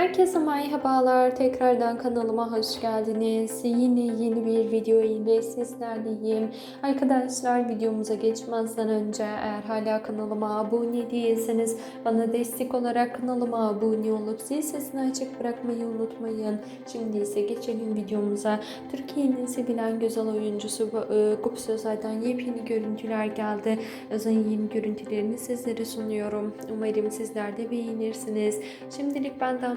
Herkese merhabalar. Tekrardan kanalıma hoş geldiniz. Yine yeni bir video ile sizlerleyim. Arkadaşlar videomuza geçmezden önce eğer hala kanalıma abone değilseniz bana destek olarak kanalıma abone olup zil sesini açık bırakmayı unutmayın. Şimdi ise geçelim videomuza. Türkiye'nin sevilen güzel oyuncusu e, Gup Sözay'dan yepyeni görüntüler geldi. Özel yeni görüntülerini sizlere sunuyorum. Umarım sizler de beğenirsiniz. Şimdilik benden